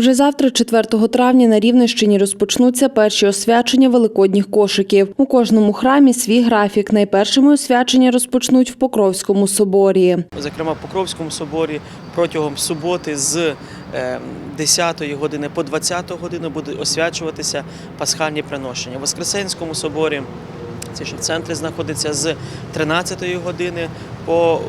Вже завтра, 4 травня, на Рівненщині розпочнуться перші освячення великодніх кошиків. У кожному храмі свій графік. Найпершими освячення розпочнуть в Покровському соборі. Зокрема, в Покровському соборі протягом суботи з е, 10 години по 20 годину будуть освячуватися пасхальні приношення. В Воскресенському соборі, це що в центрі знаходиться з 13 години по,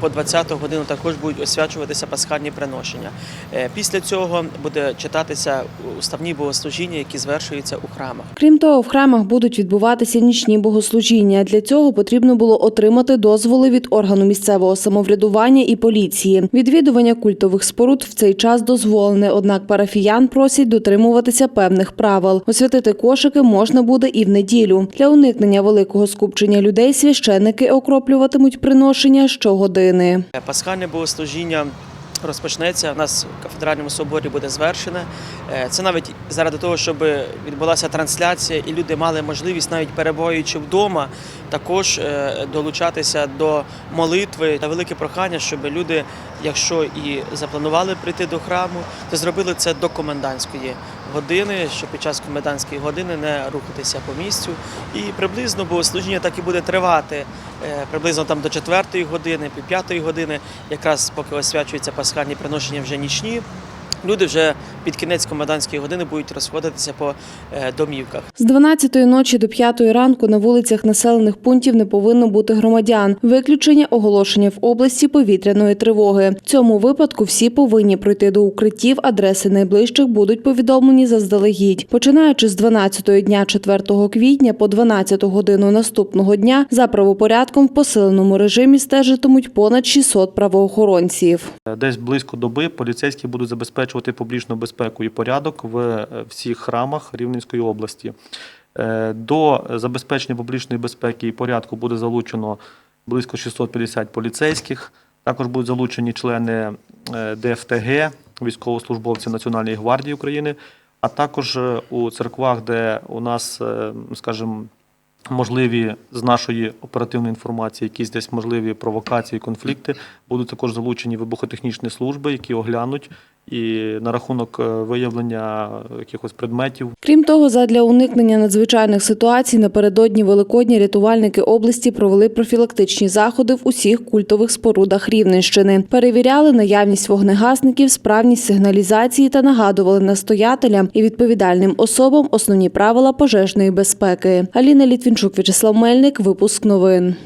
по 20 годину також будуть освячуватися пасхальні приношення. Е, Після цього буде читатися уставні богослужіння, які звершуються у храмах. Крім того, в храмах будуть відбуватися нічні богослужіння. Для цього потрібно було отримати дозволи від органу місцевого самоврядування і поліції. Відвідування культових споруд в цей час дозволене, однак парафіян просять дотримуватися певних правил. Освятити кошики можна буде і в неділю. Для уникнення великого скупчення людей священники окроплюватимуть приношення щогодини. Пасхальне богослужіння розпочнеться. У нас в кафедральному соборі буде звершене. Е, Це навіть заради того, щоб відбулася трансляція, і люди мали можливість, навіть перебуваючи вдома, також е, долучатися до молитви. Та велике прохання, щоб люди, якщо і запланували прийти до храму, то зробили це до комендантської години, щоб під час комендантської години не рухатися по місцю. І приблизно богослужіння так і буде тривати е, приблизно там до 4 години, пів 5 години, якраз поки освячуються пасхальні приношення вже нічні. Люди вже під кінець комендантської години будуть розходитися по е, домівках. З 12-ї ночі до 5-ї ранку на вулицях населених пунктів не повинно бути громадян. Виключення оголошення в області повітряної тривоги. В цьому випадку всі повинні пройти до укриттів. Адреси найближчих будуть повідомлені заздалегідь. Починаючи з 12-ї дня 4 квітня по 12 годину наступного дня за правопорядком в посиленому режимі стежитимуть понад 600 правоохоронців. Десь близько доби поліцейські будуть забезпечувати публічну безпеку і порядок в е, всіх храмах Рівненської області. Е, До забезпечення публічної безпеки і порядку буде залучено близько 650 поліцейських. Також будуть залучені члени е, ДФТГ, військовослужбовці Національної гвардії України, а також у церквах, де у нас, скажімо, можливі з нашої оперативної інформації, якісь десь можливі провокації, конфлікти, будуть також залучені вибухотехнічні служби, які оглянуть і на рахунок е, виявлення якихось предметів. Крім того, задля уникнення надзвичайних ситуацій напередодні Великодні рятувальники області провели профілактичні заходи в усіх культових спорудах Рівненщини. Перевіряли наявність вогнегасників, справність сигналізації та нагадували настоятелям і відповідальним особам основні правила пожежної безпеки. Аліна Літвінчук, Вячеслав Мельник, випуск новин.